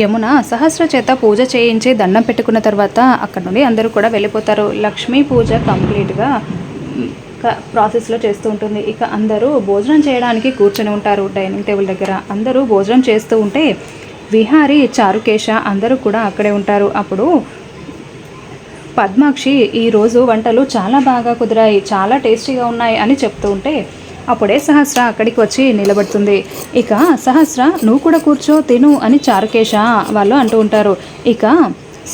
యమున సహస్ర చేత పూజ చేయించి దండం పెట్టుకున్న తర్వాత అక్కడ నుండి అందరూ కూడా వెళ్ళిపోతారు. లక్ష్మీ పూజ కంప్లీట్గా ప్రాసెస్లో చేస్తూ ఉంటుంది. ఇక అందరూ భోజనం చేయడానికి కూర్చొని ఉంటారు డైనింగ్ టేబుల్ దగ్గర. అందరూ భోజనం చేస్తూ ఉంటే విహారి చారుకేశ అందరూ కూడా అక్కడే ఉంటారు. అప్పుడు పద్మాక్షి ఈరోజు వంటలు చాలా బాగా కుదిరాయి చాలా టేస్టీగా ఉన్నాయి అని చెప్తూ ఉంటే అప్పుడే సహస్ర అక్కడికి వచ్చి నిలబడుతుంది. ఇక సహస్ర నువ్వు కూడా కూర్చో తిను అని చారుకేశ వాళ్ళు అంటూ ఉంటారు. ఇక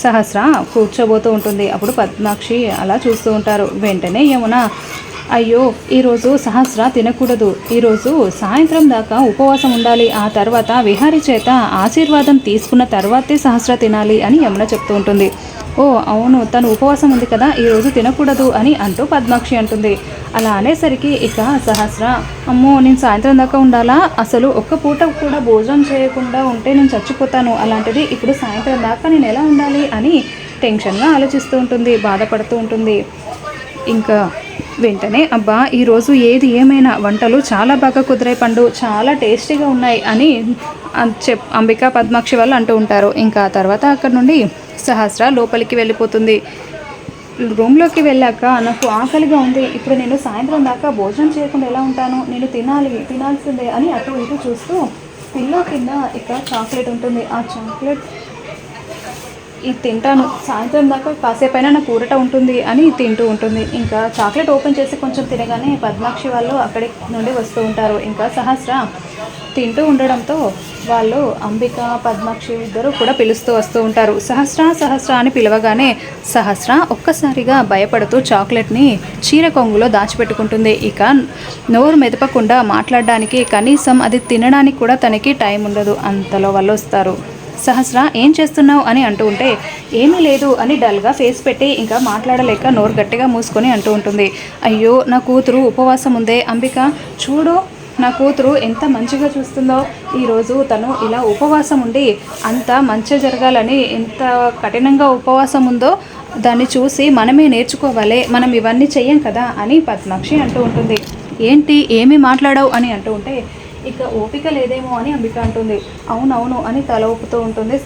సహస్ర కూర్చోబోతూ ఉంటుంది. అప్పుడు పద్మాక్షి అలా చూస్తూ ఉంటారు. వెంటనే యమున అయ్యో ఈరోజు సహస్ర తినకూడదు. ఈరోజు సాయంత్రం దాకా ఉపవాసం ఉండాలి. ఆ తర్వాత విహారి చేత ఆశీర్వాదం తీసుకున్న తర్వాతే సహస్ర తినాలి అని యమున చెప్తూ ఉంటుంది. ఓ అవును తను ఉపవాసం ఉంది కదా ఈరోజు తినకూడదు అని అంటూ పద్మాక్షి అంటుంది. అలా అనేసరికి ఇక సహస్ర అమ్మో నేను సాయంత్రం దాకా ఉండాలా? అసలు ఒక్క పూట కూడా భోజనం చేయకుండా ఉంటే నేను చచ్చిపోతాను. అలాంటిది ఇప్పుడు సాయంత్రం దాకా నేను ఎలా ఉండాలి అని టెన్షన్గా ఆలోచిస్తూ ఉంటుంది బాధపడుతూ ఉంటుంది. ఇంకా వెంటనే అబ్బా ఈరోజు ఏది ఏమైనా వంటలు చాలా బాగా కుదిరే పండు చాలా టేస్టీగా ఉన్నాయి అని చెప్ అంబికా పద్మాక్షి వాళ్ళు అంటూ ఉంటారు. ఇంకా ఆ తర్వాత అక్కడ నుండి సహస్ర లోపలికి వెళ్ళిపోతుంది. రూమ్లోకి వెళ్ళాక నాకు ఆకలిగా ఉంది. ఇప్పుడు నేను సాయంత్రం దాకా భోజనం చేయకుండా ఎలా ఉంటాను? నేను తినాలి తినాల్సిందే అని అటు ఇటు చూస్తూ పిల్లో కింద ఇక్కడ చాక్లెట్ ఉంటుంది. ఆ చాక్లెట్ ఇది తింటాను. సాయంత్రం దాకా కాసేపు అయినా నాకు ఊరట ఉంటుంది అని తింటూ ఉంటుంది. ఇంకా చాక్లెట్ ఓపెన్ చేసి కొంచెం తినగానే పద్మాక్షి వాళ్ళు అక్కడి నుండి వస్తూ ఉంటారు. ఇంకా సహస్ర తింటూ ఉండడంతో వాళ్ళు అంబిక పద్మాక్షి ఇద్దరు కూడా పిలుస్తూ వస్తూ ఉంటారు. సహస్ర సహస్ర అని పిలవగానే సహస్ర ఒక్కసారిగా భయపడుతూ చాక్లెట్ని చీర కొంగులో దాచిపెట్టుకుంటుంది. ఇక నోరు మెదపకుండా మాట్లాడడానికి కనీసం అది తినడానికి కూడా తనకి టైం ఉండదు. అంతలో వాళ్ళు వస్తారు. సహస్ర ఏం చేస్తున్నావు? అని అంటూ ఉంటే ఏమీ లేదు అని డల్గా ఫేస్ పెట్టి ఇంకా మాట్లాడలేక నోరు గట్టిగా మూసుకొని అంటూ ఉంటుంది. అయ్యో నా కూతురు ఉపవాసం ఉందే. అంబిక చూడు నా కూతురు ఎంత మంచిగా చూస్తుందో. ఈరోజు తను ఇలా ఉపవాసం ఉండి అంత మంచి జరగాలని ఎంత కఠినంగా ఉపవాసం ఉందో దాన్ని చూసి మనమే నేర్చుకోవాలి. మనం ఇవన్నీ చెయ్యం కదా అని పద్మాక్షి అంటూ ఉంటుంది. ఏంటి? ఏమి మాట్లాడావు? అని అంటూ ఉంటే ఇక ఓపిక లేదేమో అని అంబిక అంటుంది. అవునవును అని తల ఊపుతూ ఉంటుంది.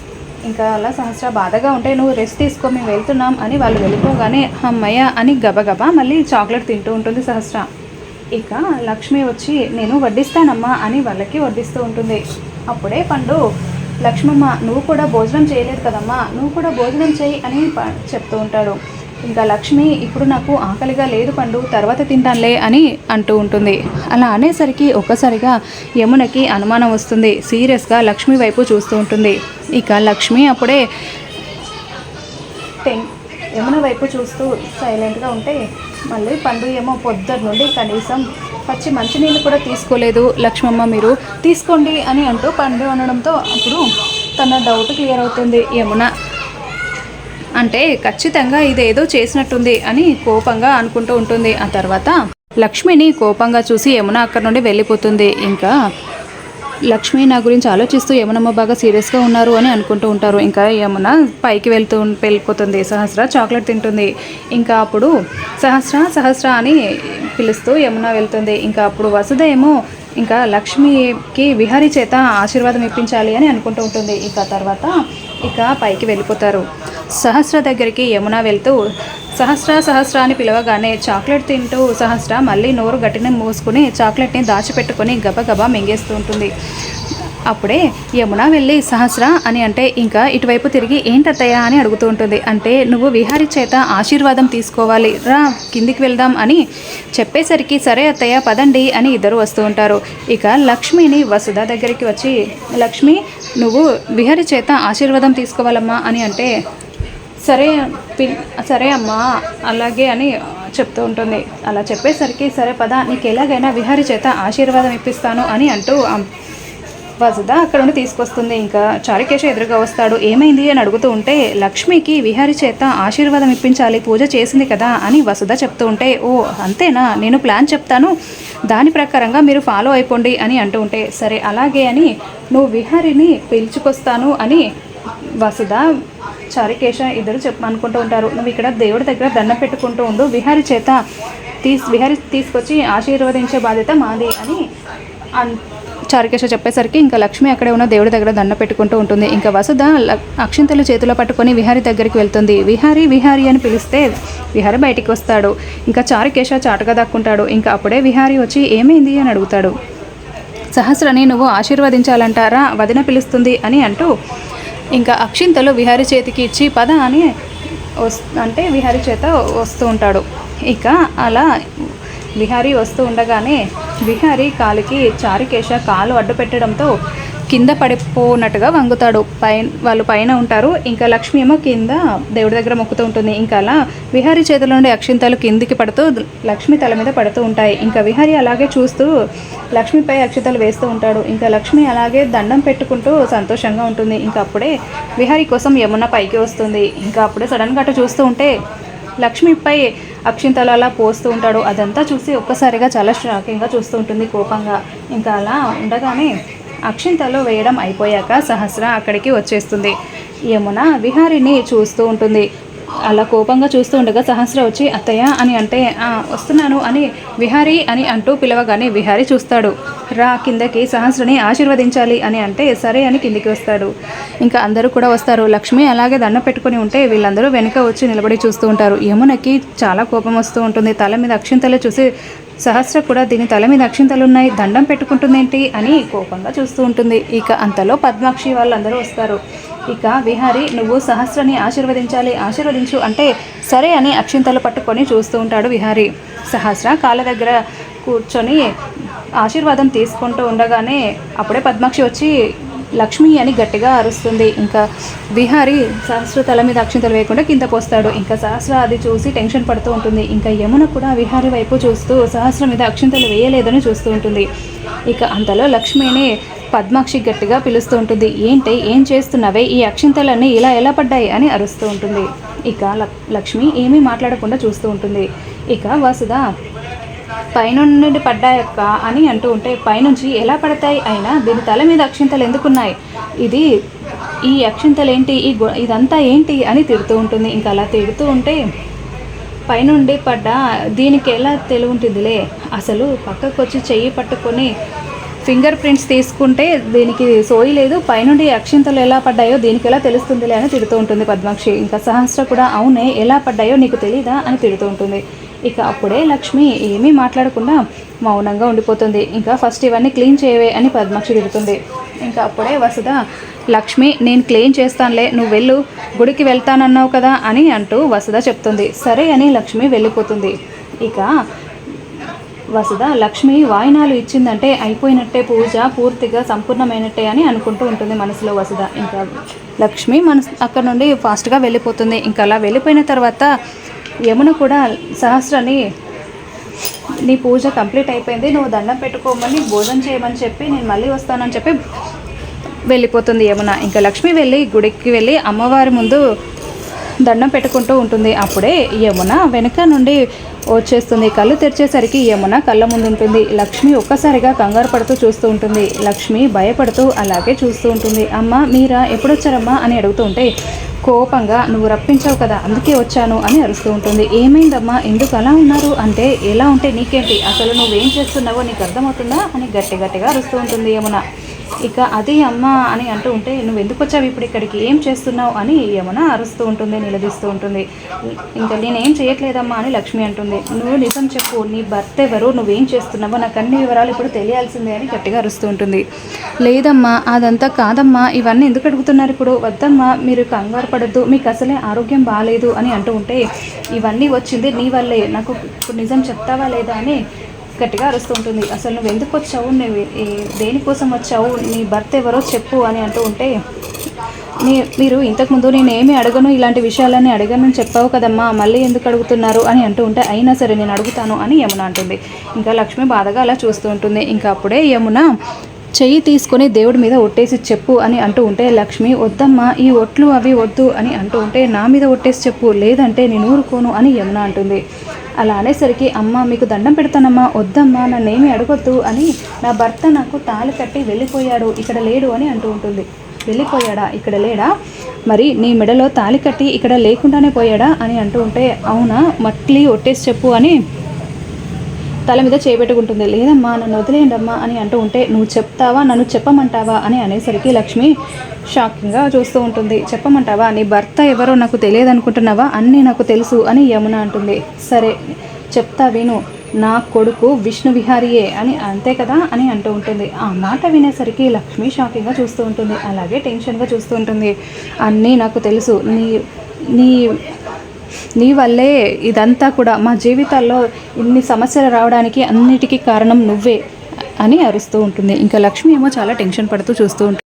ఇంకా అలా సహస్ర బాధగా ఉంటే నువ్వు రెస్ట్ తీసుకో మేము వెళ్తున్నాం అని వాళ్ళు వెళ్ళిపోగానే అమ్మయ్య అని గబగబా మళ్ళీ చాక్లెట్ తింటూ ఉంటుంది సహస్ర. ఇక లక్ష్మి వచ్చి నేను వడ్డిస్తానమ్మా అని వాళ్ళకి వడ్డిస్తూ ఉంటుంది. అప్పుడే పండు లక్ష్మమ్మ నువ్వు కూడా భోజనం చేయలేదు కదమ్మా నువ్వు కూడా భోజనం చేయి అని ప- చెప్తూ ఉంటాడు. ఇంకా లక్ష్మి ఇప్పుడు నాకు ఆకలిగా లేదు పండు తర్వాత తింటానులే అని అంటూ ఉంటుంది. అలా అనేసరికి ఒక్కసారిగా యమునకి అనుమానం వస్తుంది. సీరియస్గా లక్ష్మి వైపు చూస్తూ ఉంటుంది. ఇక లక్ష్మి అప్పుడే టెన్ యమున వైపు చూస్తూ సైలెంట్గా ఉంటే మళ్ళీ పండు ఏమో పొద్దున్న నుండి కనీసం పచ్చి మంచినీళ్ళు కూడా తీసుకోలేదు. లక్ష్మమ్మ మీరు తీసుకోండి అని అంటూ పండు అనడంతో అప్పుడు తన డౌట్ క్లియర్ అవుతుంది. యమున అంటే ఖచ్చితంగా ఇదేదో చేసినట్టుంది అని కోపంగా అనుకుంటూ ఉంటుంది. ఆ తర్వాత లక్ష్మిని కోపంగా చూసి యమున అక్కడి నుండి వెళ్ళిపోతుంది. ఇంకా లక్ష్మి నా గురించి ఆలోచిస్తూ యమునమ్మ బాగా సీరియస్గా ఉన్నారు అని అనుకుంటూ ఉంటారు. ఇంకా యమున పైకి వెళ్తూ వెళ్ళిపోతుంది. సహస్ర చాక్లెట్ తింటుంది. ఇంకా అప్పుడు సహస్ర సహస్ర అని పిలుస్తూ యమున వెళ్తుంది. ఇంకా అప్పుడు వసుధ ఏమో ఇంకా లక్ష్మికి విహారీ చేత ఆశీర్వాదం ఇప్పించాలి అని అనుకుంటూ ఉంటుంది. ఇక తర్వాత ఇక పైకి వెళ్ళిపోతారు. సహస్ర దగ్గరికి యమున వెళ్తూ సహస్ర సహస్ర అని పిలవగానే చాక్లెట్ తింటూ సహస్ర మళ్ళీ నోరు గట్టిన మూసుకుని చాక్లెట్ని దాచిపెట్టుకొని గబగబా మింగేస్తూ ఉంటుంది. అప్పుడే యమున వెళ్ళి సహస్ర అని అంటే ఇంకా ఇటువైపు తిరిగి ఏంటత్తయ్యా అని అడుగుతూ ఉంటుంది. అంటే నువ్వు విహారి చేత ఆశీర్వాదం తీసుకోవాలి. రా కిందికి వెళ్దాం అని చెప్పేసరికి సరే అత్తయ్య పదండి అని ఇద్దరు వస్తూ ఉంటారు. ఇక లక్ష్మిని వసుధ దగ్గరికి వచ్చి లక్ష్మి నువ్వు విహారి చేత ఆశీర్వాదం తీసుకోవాలమ్మా అని అంటే సరే పి- సరే అమ్మా అలాగే అని చెప్తూ ఉంటుంది. అలా చెప్పేసరికి సరే పద నీకు ఎలాగైనా విహారి చేత ఆశీర్వాదం ఇప్పిస్తాను అని అంటూ అం- వసుధ అక్కడ నుండి తీసుకొస్తుంది. ఇంకా చారుకేశ ఎదురుగా వస్తాడు. ఏమైంది అని అడుగుతూ ఉంటే లక్ష్మికి విహారి చేత ఆశీర్వాదం ఇప్పించాలి పూజ చేసింది కదా అని వసుధ చెప్తూ ఉంటే ఓ అంతేనా? నేను ప్లాన్ చెప్తాను. దాని ప్రకారంగా మీరు ఫాలో అయిపోండి అని అంటూ ఉంటే సరే అలాగే అని నువ్వు విహారిని పిలుచుకొస్తాను అని వసుధ చారికేశ ఇద్దరు చెప్పు అనుకుంటూ ఉంటారు. నువ్వు ఇక్కడ దేవుడి దగ్గర దండం పెట్టుకుంటూ ఉండు. విహారి చేత తీస్ విహారి తీసుకొచ్చి ఆశీర్వదించే బాధ్యత మాది అని అన్ చారికేశ చెప్పేసరికి ఇంకా లక్ష్మి అక్కడే ఉన్న దేవుడి దగ్గర దండ పెట్టుకుంటూ ఉంటుంది. ఇంకా వసుధ అక్షింతలు చేతిలో పట్టుకొని విహారి దగ్గరికి వెళ్తుంది. విహారి విహారి అని పిలిస్తే విహారి బయటికి వస్తాడు. ఇంకా చారికేశ చాటుగా దాక్కుంటాడు. ఇంకా అప్పుడే విహారి వచ్చి ఏమైంది అని అడుగుతాడు. సహస్రని నువ్వు ఆశీర్వదించాలంటారా? వదిన పిలుస్తుంది అని అంటూ ఇంకా అక్షింతలు విహారి చేతికి ఇచ్చి పద అని అంటే విహారి చేత వస్తూ ఉంటాడు. ఇక అలా విహారీ వస్తూ ఉండగానే విహారీ కాలికి చారుకేశ కాలు అడ్డు పెట్టడంతో కింద పడిపోనట్టుగా వంగుతాడు. పైన వాళ్ళు పైన ఉంటారు. ఇంకా లక్ష్మి ఏమో కింద దేవుడి దగ్గర మొక్కుతూ ఉంటుంది. ఇంకా అలా విహారీ చేతిలో నుండి అక్షింతలు కిందికి పడుతూ లక్ష్మి తల మీద పడుతూ ఉంటాయి. ఇంకా విహారీ అలాగే చూస్తూ లక్ష్మిపై అక్షింతలు వేస్తూ ఉంటాడు. ఇంకా లక్ష్మి అలాగే దండం పెట్టుకుంటూ సంతోషంగా ఉంటుంది. ఇంకా అప్పుడే విహారీ కోసం యమున పైకి వస్తుంది. ఇంకా అప్పుడే సడన్గా అటు చూస్తూ ఉంటే లక్ష్మిపై అక్షింతలు అలా పోస్తూ ఉంటాడు. అదంతా చూసి ఒక్కసారిగా చాలా షాకింగ్గా చూస్తూ ఉంటుంది కోపంగా. ఇంకా అలా ఉండగానే అక్షింతలు వేయడం అయిపోయాక సహస్ర అక్కడికి వచ్చేస్తుంది. యమున విహారిని చూస్తూ ఉంటుంది. అలా కోపంగా చూస్తూ ఉండగా సహస్ర వచ్చి అత్తయ్య అని అంటే వస్తున్నాను అని విహారి అని అంటూ పిలవగానే విహారి చూస్తాడు. రా కిందకి సహస్రని ఆశీర్వదించాలి అని అంటే సరే అని కిందికి వస్తాడు. ఇంకా అందరూ కూడా వస్తారు. లక్ష్మి అలాగే దండం పెట్టుకుని ఉంటే వీళ్ళందరూ వెనుక వచ్చి నిలబడి చూస్తూ ఉంటారు. యమునకి చాలా కోపం వస్తూ ఉంటుంది. తల మీద అక్షింతలు చూసి సహస్ర కూడా దీని తల మీద అక్షింతలు ఉన్నాయి దండం పెట్టుకుంటుందేంటి అని కోపంగా చూస్తూ ఉంటుంది. ఇక అంతలో పద్మాక్షి వాళ్ళందరూ వస్తారు. ఇక విహారి నువ్వు సహస్రని ఆశీర్వదించాలి ఆశీర్వదించు అంటే సరే అని అక్షింతలు పట్టుకొని చూస్తూ ఉంటాడు విహారి. సహస్ర కాళ్ళ దగ్గర కూర్చొని ఆశీర్వాదం తీసుకుంటూ ఉండగానే అప్పుడే పద్మాక్షి వచ్చి లక్ష్మి అని గట్టిగా అరుస్తుంది. ఇంకా విహారి సహస్ర తల మీద అక్షింతలు వేయకుండా కింద పోస్తాడు. ఇంకా సహస్ర అది చూసి టెన్షన్ పడుతూ ఉంటుంది. ఇంకా యమున కూడా విహారి వైపు చూస్తూ సహస్ర మీద అక్షింతలు వేయలేదని చూస్తూ ఉంటుంది. ఇక అంతలో లక్ష్మిని పద్మాక్షి గట్టిగా పిలుస్తూ ఉంటుంది. ఏంటి ఏం చేస్తున్నావే? ఈ అక్షింతలన్నీ ఇలా ఎలా పడ్డాయి అని అరుస్తూ ఉంటుంది. ఇక లక్- లక్ష్మి ఏమీ మాట్లాడకుండా చూస్తూ ఉంటుంది. ఇక వసుధ పైనుండి పడ్డాయక్క అని అంటూ ఉంటే పైనుంచి ఎలా పడతాయి అయినా దీని తల మీద అక్షింతలు ఎందుకున్నాయి? ఇది ఈ అక్షింతలు ఏంటి ఈ ఇదంతా ఏంటి? అని తిడుతూ ఉంటుంది. ఇంకా అలా తిడుతూ ఉంటే పైనుండి పడ్డ దీనికి ఎలా తెలివి ఉంటుందిలే అసలు పక్కకు వచ్చి చెయ్యి పట్టుకొని ఫింగర్ ప్రింట్స్ తీసుకుంటే దీనికి సోయి లేదు. పైనుండి అక్షింతలు ఎలా పడ్డాయో దీనికి ఎలా తెలుస్తుందిలే? అని తిడుతూ ఉంటుంది పద్మాక్షి. ఇంకా సహస్ర కూడా అవునే ఎలా పడ్డాయో నీకు తెలీదా? అని తిడుతూ ఉంటుంది. ఇక అప్పుడే లక్ష్మి ఏమీ మాట్లాడకుండా మౌనంగా ఉండిపోతుంది. ఇంకా ఫస్ట్ ఇవన్నీ క్లీన్ చేయవే అని పద్మాక్షి తిడుతుంది. ఇంకా అప్పుడే వసుధ లక్ష్మి నేను క్లీన్ చేస్తానులే నువ్వు వెళ్ళు గుడికి వెళ్తానన్నావు కదా అని అంటూ వసుధ చెప్తుంది. సరే అని లక్ష్మి వెళ్ళిపోతుంది. ఇక వసుధ లక్ష్మి వాయినాలు ఇచ్చిందంటే అయిపోయినట్టే పూజ పూర్తిగా సంపూర్ణమైనట్టే అని అనుకుంటూ ఉంటుంది మనసులో వసుధ. ఇంకా లక్ష్మి మనసు అక్కడ నుండి ఫాస్ట్గా వెళ్ళిపోతుంది. ఇంకా అలా వెళ్ళిపోయిన తర్వాత యమున కూడా సహస్రని నీ పూజ కంప్లీట్ అయిపోయింది నువ్వు దండం పెట్టుకోమని భోజనం చేయమని చెప్పి నేను మళ్ళీ వస్తానని చెప్పి వెళ్ళిపోతుంది యమున. ఇంకా లక్ష్మి వెళ్ళి గుడికి వెళ్ళి అమ్మవారి ముందు దండం పెట్టుకుంటూ ఉంటుంది. అప్పుడే యమున వెనక నుండి వచ్చేస్తుంది. కళ్ళు తెరిచేసరికి యమున కళ్ళ ముందు ఉంటుంది. లక్ష్మి ఒక్కసారిగా కంగారు పడుతూ చూస్తూ ఉంటుంది. లక్ష్మి భయపడుతూ అలాగే చూస్తూ ఉంటుంది. అమ్మ మీరా ఎప్పుడొచ్చారమ్మా అని అడుగుతూ ఉంటే కోపంగా నువ్వు రప్పించావు కదా అందుకే వచ్చాను అని అరుస్తూ ఉంటుంది. ఏమైందమ్మా? ఎందుకు అలా ఉన్నారు? అంటే ఎలా ఉంటే నీకేంటి? అసలు నువ్వేం చేస్తున్నావో నీకు అర్థమవుతుందా? అని గట్టి గట్టిగా అరుస్తూ ఉంటుంది యమున. ఇక అది అమ్మ అని అంటూ ఉంటే నువ్వు ఎందుకు వచ్చావు ఇప్పుడు ఇక్కడికి? ఏం చేస్తున్నావు? అని యమున అరుస్తూ ఉంటుంది నిలదీస్తూ ఉంటుంది. ఇంకా నేనేం చేయట్లేదమ్మా అని లక్ష్మి అంటుంది. నువ్వు నిజం చెప్పు నీ భర్త ఎవరు? నువ్వేం చేస్తున్నావో? నాకు అన్ని వివరాలు ఇప్పుడు తెలియాల్సిందే అని గట్టిగా అరుస్తూ ఉంటుంది. లేదమ్మా అదంతా కాదమ్మా. ఇవన్నీ ఎందుకు అడుగుతున్నారు ఇప్పుడు? వద్దమ్మా మీరు కంగారు పడద్దు. మీకు అసలే ఆరోగ్యం బాగాలేదు అని అంటూ ఉంటే ఇవన్నీ వచ్చింది నీ వల్లే. నాకు ఇప్పుడు నిజం చెప్తావా లేదా అని గట్టిగా అరుస్తూ ఉంటుంది. అసలు నువ్వు ఎందుకు వచ్చావు? నువ్వు దేనికోసం వచ్చావు? నీ భర్త ఎవరో చెప్పు అని అంటూ ఉంటే నీ మీరు ఇంతకుముందు నేను ఏమి అడగను ఇలాంటి విషయాలన్నీ అడగను చెప్పావు కదమ్మా మళ్ళీ ఎందుకు అడుగుతున్నారు? అని అంటూ ఉంటే అయినా సరే నేను అడుగుతాను అని యమున అంటుంది. ఇంకా లక్ష్మి బాధగా అలా చూస్తూ ఉంటుంది. ఇంకా అప్పుడే యమున చెయ్యి తీసుకొని దేవుడి మీద ఒట్టేసి చెప్పు అని అంటూ ఉంటే లక్ష్మి వద్దమ్మా ఈ ఒట్లు అవి వద్దు అని అంటూ ఉంటే నా మీద ఒట్టేసి చెప్పు లేదంటే నేను ఊరుకోను అని యమున అంటుంది. అలా అనేసరికి అమ్మ మీకు దండం పెడతానమ్మా వద్దమ్మా నన్నేమి అడగొద్దు అని నా భర్త నాకు తాళి కట్టి వెళ్ళిపోయాడు. ఇక్కడ లేడు అని అంటూ ఉంటుంది. వెళ్ళిపోయాడా? ఇక్కడ లేడా? మరి నీ మెడలో తాళి కట్టి ఇక్కడ లేకుండానే పోయాడా? అని అంటూ ఉంటే అవునా? మట్లీ ఒట్టేసి చెప్పు అని తల మీద చేపెట్టుకుంటుంది. లేదమ్మా నన్ను వదిలేయండి అమ్మా అని అంటూ ఉంటే నువ్వు చెప్తావా? నన్ను చెప్పమంటావా? అని అనేసరికి లక్ష్మి షాకింగ్గా చూస్తూ ఉంటుంది. చెప్పమంటావా? నీ భర్త ఎవరో నాకు తెలియదు అనుకుంటున్నావా అన్నీ నాకు తెలుసు అని యమున అంటుంది. సరే చెప్తా విను. నా కొడుకు విష్ణు విహారీయే అని అంతే కదా అని అంటూ ఉంటుంది. ఆ మాట వినేసరికి లక్ష్మి షాకింగ్గా చూస్తూ ఉంటుంది. అలాగే టెన్షన్గా చూస్తూ ఉంటుంది. అన్నీ నాకు తెలుసు. నీ నీ నీ వల్లే ఇదంతా కూడా మా జీవితాల్లో ఇన్ని సమస్యలు రావడానికి అన్నిటికీ కారణం నువ్వే అని అరుస్తూ ఉంటుంది. ఇంకా లక్ష్మి ఏమో చాలా టెన్షన్ పడుతూ చూస్తూ ఉంటుంది.